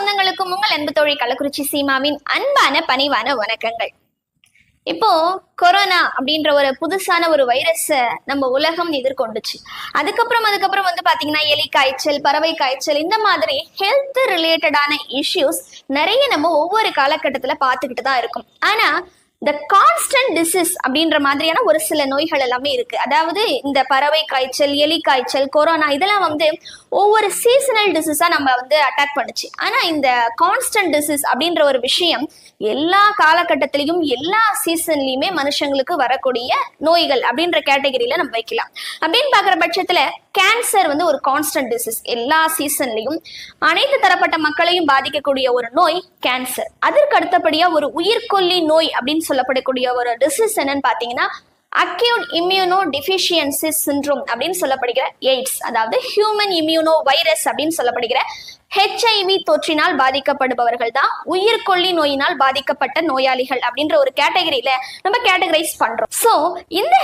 சொந்தங்களுக்கும் உங்கள் அன்பு தோழி கள்ளக்குறிச்சி சீமாவின் அன்பான பணிவான வணக்கங்கள். இப்போ கொரோனா அப்படின்ற ஒரு புதுசான ஒரு வைரஸ நம்ம உலகம் எதிர்கொண்டுச்சு. அதுக்கப்புறம் அதுக்கப்புறம் வந்து பாத்தீங்கன்னா எலி காய்ச்சல் பறவை காய்ச்சல் இந்த மாதிரி ஹெல்த் ரிலேட்டடான இஷ்யூஸ் நிறைய நம்ம ஒவ்வொரு காலகட்டத்துல பாத்துக்கிட்டு தான் இருக்கும். ஆனா இந்த கான்ஸ்டன்ட் டிசீஸ் அப்படின்ற மாதிரியான ஒரு சில நோய்கள் எல்லாமே இருக்கு. அதாவது இந்த பறவை காய்ச்சல் எலி காய்ச்சல் கொரோனா இதெல்லாம் வந்து ஒவ்வொரு சீசனல் டிசீஸா நம்ம வந்து அட்டாக் பண்ணுச்சு. ஆனா இந்த கான்ஸ்டன்ட் டிசீஸ் அப்படின்ற ஒரு விஷயம் எல்லா காலகட்டத்திலையும் எல்லா சீசன்லயுமே மனுஷங்களுக்கு வரக்கூடிய நோய்கள் அப்படின்ற கேட்டகரியில நம்ம வைக்கலாம். அப்படின்னு பாக்குற பட்சத்துல கேன்சர் வந்து ஒரு கான்ஸ்டன்ட் டிசீஸ் எல்லா சீசன்லையும் அனைத்து தரப்பட்ட மக்களையும் பாதிக்கக்கூடிய ஒரு நோய் கேன்சர் அதற்கு அடுத்தபடியா ஒரு உயிர்கொல்லி நோய் அப்படின்னு சொல்லப்படக்கூடிய ஒரு டிசீஸ் என்னன்னு பாத்தீங்கன்னா அக்யூட் இம்யூனோ டிஃபிஷியன்சி சிண்ட்ரோம் அப்படின்னு சொல்லப்படுகிற எய்ட்ஸ் அதாவது ஹியூமன் இம்யூனோ வைரஸ் அப்படின்னு சொல்லப்படுகிற ஹெச்ஐவி தொற்றினால் பாதிக்கப்படுபவர்கள் தான் உயிர்கொல்லி நோயினால் பாதிக்கப்பட்ட நோயாளிகள் அப்படின்ற ஒரு கேட்டகரியில நம்ம கேட்டகரைஸ் பண்றோம். ஸோ இந்த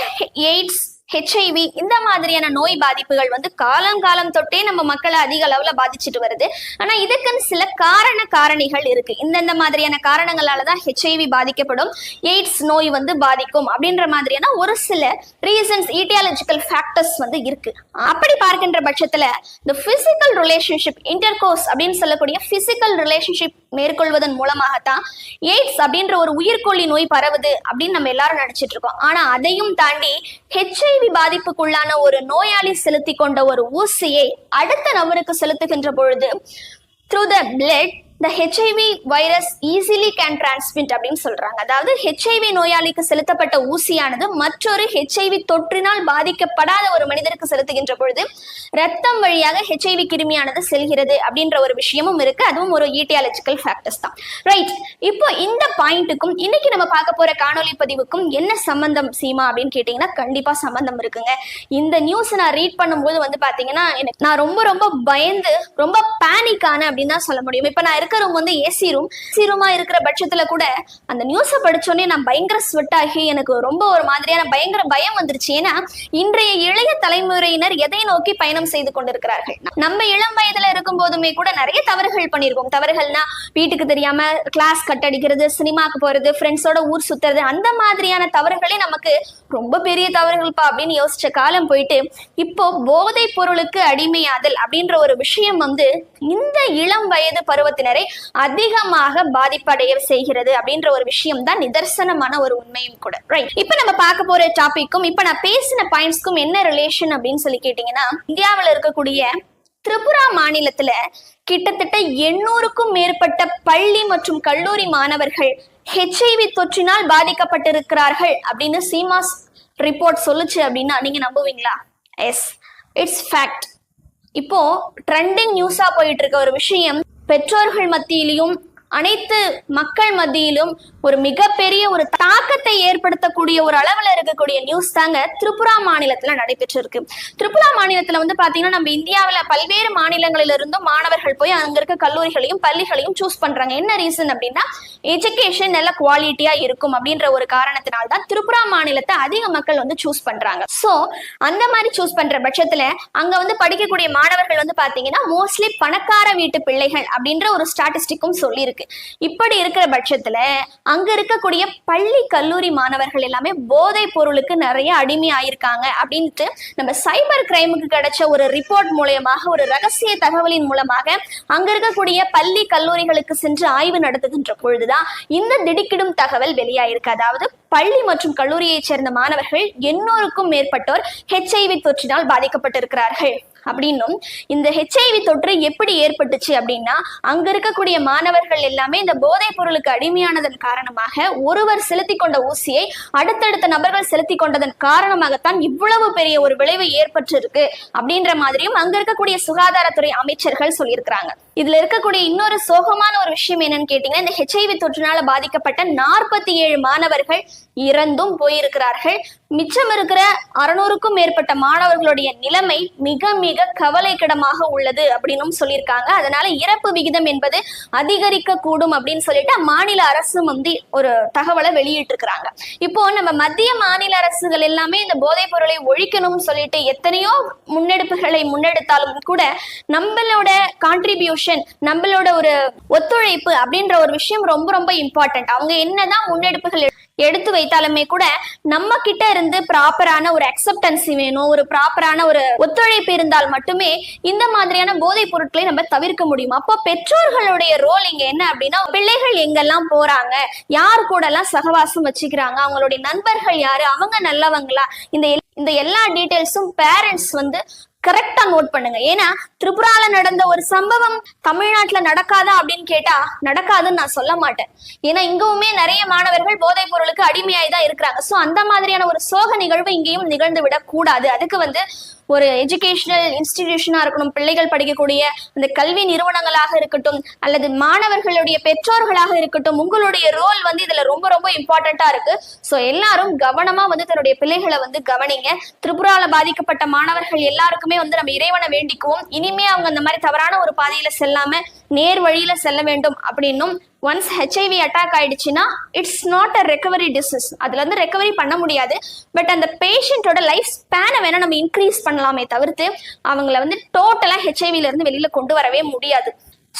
எய்ட்ஸ் ஹெச்ஐவி இந்த மாதிரியான நோய் பாதிப்புகள் வந்து காலம் காலம் தொட்டே நம்ம மக்களை அதிக அளவுல பாதிச்சுட்டு வருது. ஆனா இதுக்குன்னு சில காரண காரணிகள் இருக்கு. இந்தந்த மாதிரியான காரணங்களால தான் ஹெச்ஐவி பாதிக்கப்படும். எய்ட்ஸ் நோய் வந்து பாதிக்கும் அப்படின்ற மாதிரியான ஒரு சில ரீசன்ஸ் ஈட்டியாலஜிக்கல் ஃபேக்டர்ஸ் வந்து இருக்கு. அப்படி பார்க்கின்ற பட்சத்துல இந்த பிசிக்கல் ரிலேஷன்ஷிப் இன்டர்கோர்ஸ் அப்படின்னு சொல்லக்கூடிய பிசிக்கல் ரிலேஷன்ஷிப் மேற்கொள்வதன் மூலமாகத்தான் எய்ட்ஸ் அப்படின்ற ஒரு உயிர்கொல்லி நோய் பரவுது அப்படின்னு நம்ம எல்லாரும் நினைச்சிட்டு இருக்கோம். ஆனா அதையும் தாண்டி ஹெச்ஐவி பாதிப்புக்குள்ளான ஒரு நோயாளி செலுத்தி கொண்ட ஒரு ஊசியை அடுத்த நபருக்கு செலுத்துகின்ற பொழுது த்ரூ த பிளட் இந்த HIV virus easily can transmit அப்படின்னு சொல்றாங்க. அதாவது ஹெச்ஐவி நோயாளிக்கு செலுத்தப்பட்ட ஊசியானது மற்றொரு ஹெச்ஐவி தொற்றினால் பாதிக்கப்படாத ஒரு மனிதருக்கு செலுத்துகின்ற பொழுது ரத்தம் வழியாக ஹெச்ஐவி கிருமியானது செல்கிறது அப்படின்ற ஒரு விஷயமும் இருக்கு. அதுவும் ஒரு ஈட்டியாலஜிக்கல் ஃபேக்டர்ஸ் தான். ரைட் இப்போ இந்த பாயிண்ட்டுக்கும் இன்னைக்கு நம்ம பார்க்க போற காணொலி பதிவுக்கும் என்ன சம்பந்தம் சீமா அப்படின்னு கேட்டீங்கன்னா கண்டிப்பா சம்பந்தம் இருக்குங்க. இந்த நியூஸ் நான் ரீட் பண்ணும்போது வந்து பாத்தீங்கன்னா நான் ரொம்ப ரொம்ப பயந்து ரொம்ப பேனிக் ஆனேன் அப்படின்னு தான் சொல்ல முடியும். இப்போ நான் இருக்க ரூம் வந்து ஏசி ரூம் ஏசி ரூமா இருக்கிற பட்சத்துல கூட அந்த நியூஸை படிச்சோடனே நான் பயங்கர ஸ்வெட் ஆகி எனக்கு ரொம்ப ஒரு மாதிரியான பயங்கர பயம் வந்துருச்சு. ஏன்னா இன்றைய இளைய தலைமுறையினர் எதை நோக்கி பயணம் செய்து கொண்டிருக்கிறார்கள்? நம்ம இளம் வயதுல இருக்கும் போதுமே கூட நிறைய தவறுகள் பண்ணியிருக்கோம் தவறுகள்னா வீட்டுக்கு தெரியாம கிளாஸ் கட் அடிக்கிறது சினிமாக்கு போறது ஃப்ரெண்ட்ஸோட ஊர் சுத்துறது அந்த மாதிரியான தவறுகளே நமக்கு ரொம்ப பெரிய தவறுகள்ப்பா அப்படின்னு யோசிச்ச காலம் போயிட்டு இப்போ போதை பொருளுக்கு அடிமையாதல் அப்படின்ற ஒரு விஷயம் வந்து இந்த இளம் வயது பருவத்தினர் அதிகமாக பாதிப்படைய செய்கிறது அப்படின்ற ஒரு விஷயம் தான் நிதர்சனமான ஒரு உண்மையும் கூட. ரைட் இப்போ நம்ம பார்க்க போற டாபிக்கும் இப்போ நான் பேசின பாயிண்ட்ஸ்க்கும் என்ன ரிலேஷன் அப்படின்னு சொல்லி கேட்டீங்கன்னா இந்தியாவில் இருக்கக்கூடிய திரிபுரா மாநிலத்துல கிட்டத்தட்ட எண்ணூறுக்கும் மேற்பட்ட பள்ளி மற்றும் கல்லூரி மாணவர்கள் ஹெச்ஐவி தொற்றினால் பாதிக்கப்பட்டிருக்கிறார்கள் அப்படின்னு சீமாஸ் ரிப்போர்ட் சொல்லுச்சு அப்படின்னா நீங்க நம்புவீங்களா? எஸ் இட்ஸ் ஃபேக்ட் இப்போ ட்ரெண்டிங் நியூஸா போயிட்டு இருக்க ஒரு விஷயம் பெற்றோர்கள் மத்தியிலையும் அனைத்து மக்கள் மத்தியிலும் ஒரு மிகப்பெரிய ஒரு தாக்கத்தை ஏற்படுத்தக்கூடிய ஒரு அளவுல இருக்கக்கூடிய நியூஸ் தாங்க திரிபுரா மாநிலத்துல நடைபெற்று இருக்கு திரிபுரா மாநிலத்துல வந்து பாத்தீங்கன்னா நம்ம இந்தியாவில பல்வேறு மாநிலங்களில இருந்தும் மாணவர்கள் போய் அங்க இருக்க கல்லூரிகளையும் பள்ளிகளையும் சூஸ் பண்றாங்க. என்ன ரீசன் அப்படின்னா எஜுகேஷன் நல்ல குவாலிட்டியா இருக்கும் அப்படின்ற ஒரு காரணத்தினால தான் திரிபுரா மாநிலத்தை அதிக மக்கள் வந்து சூஸ் பண்றாங்க. சோ அந்த மாதிரி சூஸ் பண்ற பட்சத்துல அங்க வந்து படிக்கக்கூடிய மாணவர்கள் வந்து பாத்தீங்கன்னா மோஸ்ட்லி பணக்கார வீட்டு பிள்ளைகள் அப்படின்ற ஒரு ஸ்டாட்டிஸ்டிக்கும் சொல்லியிருக்கு இப்படி இருக்கிற பட்சத்துல அங்க இருக்கக்கூடிய பள்ளி கல்லூரி மாணவர்கள் எல்லாமே போதைப் பொருளுக்கு நிறைய அடிமை ஆயிருக்காங்க அப்படின்ட்டு நம்ம சைபர் கிரைமுக்கு கிடைச்ச ஒரு ரிப்போர்ட் மூலயமாக ஒரு ரகசிய தகவலின் மூலமாக அங்க இருக்கக்கூடிய பள்ளி கல்லூரிகளுக்கு சென்று ஆய்வு நடத்துகின்ற பொழுதுதான் இந்த திடுக்கிடும் தகவல் வெளியாயிருக்கு. அதாவது பள்ளி மற்றும் கல்லூரியைச் சேர்ந்த மாணவர்கள் எண்ணூறுக்கும் மேற்பட்டோர் ஹெச்ஐவி தொற்றினால் பாதிக்கப்பட்டிருக்கிறார்கள். அப்படின்னும் இந்த ஹெச்ஐவி தொற்று எப்படி ஏற்பட்டுச்சு அப்படின்னா அங்க இருக்கக்கூடிய மாணவர்கள் எல்லாமே இந்த போதைப் பொருளுக்கு அடிமையானதன் காரணமாக ஒருவர் செலுத்தி கொண்ட ஊசியை அடுத்தடுத்த நபர்கள் செலுத்தி கொண்டதன் காரணமாகத்தான் இவ்வளவு பெரிய ஒரு விளைவு ஏற்பட்டிருக்கு அப்படின்ற மாதிரியும் அங்க இருக்கக்கூடிய சுகாதாரத்துறை அமைச்சர்கள் சொல்லியிருக்கிறாங்க. இதுல இருக்கக்கூடிய இன்னொரு சோகமான ஒரு விஷயம் என்னன்னு கேட்டீங்கன்னா இந்த ஹெச்ஐவி தொற்றினால பாதிக்கப்பட்ட நாற்பத்தி ஏழு மாணவர்கள் இறந்தும் போயிருக்கிறார்கள். மிச்சம் இருக்கிற அறுநூறுக்கும் மேற்பட்ட மாணவர்களுடைய நிலைமை மிக மிக கவலைக்கிடமாக உள்ளது அப்படின்னு சொல்லியிருக்காங்க. அதனால இறப்பு விகிதம் என்பது அதிகரிக்க கூடும் அப்படின்னு சொல்லிட்டு மாநில அரசும் வந்து ஒரு தகவலை வெளியிட்டிருக்கிறாங்க. இப்போ நம்ம மத்திய மாநில அரசுகள் எல்லாமே இந்த போதைப் பொருளை ஒழிக்கணும்னு சொல்லிட்டு எத்தனையோ முன்னெடுப்புகளை முன்னெடுத்தாலும் கூட நம்மளோட கான்ட்ரிபியூஷன் கோஆபரேஷன் நம்மளோட ஒரு ஒத்துழைப்பு அப்படின்ற ஒரு விஷயம் ரொம்ப ரொம்ப இம்பார்ட்டன்ட் அவங்க என்னதான் முன்னெடுப்புகள் எடுத்து வைத்தாலுமே கூட நம்ம கிட்ட இருந்து ப்ராப்பரான ஒரு அக்செப்டன்சி வேணும் ஒரு ப்ராப்பரான ஒரு ஒத்துழைப்பு இருந்தால் மட்டுமே இந்த மாதிரியான போதைப் பொருட்களை நம்ம தவிர்க்க முடியும். அப்போ பெற்றோர்களுடைய ரோல் இங்க என்ன அப்படின்னா பிள்ளைகள் எங்கெல்லாம் போறாங்க யார் கூட எல்லாம் சகவாசம் வச்சுக்கிறாங்க அவங்களுடைய நண்பர்கள் யாரு அவங்க நல்லவங்களா இந்த இந்த எல்லா டீட்டெயில்ஸும் பேரண்ட்ஸ் வந்து கரெக்டா நோட் பண்ணுங்க. ஏன்னா திரிபுரால நடந்த ஒரு சம்பவம் தமிழ்நாட்டுல நடக்காதா அப்படின்னு கேட்டா நடக்காதுன்னு நான் சொல்ல மாட்டேன். ஏன்னா இங்கவுமே நிறைய மாணவர்கள் போதைப் பொருளுக்கு அடிமையாய் தான் இருக்கிறாங்க. சோ அந்த மாதிரியான ஒரு சோக நிகழ்வு இங்கேயும் நிகழ்ந்து விடக்கூடாது அதுக்கு வந்து ஒரு எஜுகேஷனல் இன்ஸ்டிடியூஷனாக இருக்கணும். பிள்ளைகள் படிக்கக்கூடிய அந்த கல்வி நிறுவனங்களாக இருக்கட்டும் அல்லது மாணவர்களுடைய பெற்றோர்களாக இருக்கட்டும் உங்களுடைய ரோல் வந்து இதுல ரொம்ப ரொம்ப இம்பார்ட்டண்டா இருக்கு. ஸோ எல்லாரும் கவனமா வந்து தன்னுடைய பிள்ளைகளை வந்து கவனிங்க. திரிபுரால பாதிக்கப்பட்ட மாணவர்கள் எல்லாருக்குமே வந்து நம்ம இறைவனை வேண்டிக்குவோம். இனிமே அவங்க அந்த மாதிரி தவறான ஒரு பாதையில செல்லாம நேர் வழியில செல்ல வேண்டும் அப்படின்னும் ஒன்ஸ் ஹெச்ஐவி அட்டாக் ஆயிடுச்சுன்னா it's not a recovery disease அதுல இருந்து ரெக்கவரி பண்ண முடியாது. பட் அந்த பேஷண்ட்டோட லைஃப் ஸ்பேனை வேணா நம்ம இன்க்ரீஸ் பண்ணலாமே தவிர்த்து அவங்கள வந்து டோட்டலா ஹெச்ஐவில இருந்து வெளியில கொண்டு வரவே முடியாது.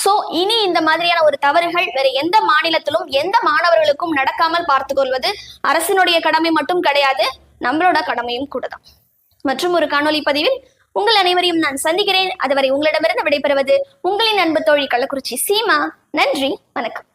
சோ இனி இந்த மாதிரியான ஒரு தவறுகள் வேற எந்த மாநிலத்திலும் எந்த மாணவர்களுக்கும் நடக்காமல் பார்த்துக்கொள்வது அரசினுடைய கடமை மட்டும் கிடையாது நம்மளோட கடமையும் கூட தான் மற்றும் ஒரு காணொளி பதிவில் உங்கள் அனைவரையும் நான் சந்திக்கிறேன். அதுவரை உங்களிடமிருந்து விடைபெறுவது உங்களின் அன்பு தோழி கள்ளக்குறிச்சி சீமா. நன்றி வணக்கம்.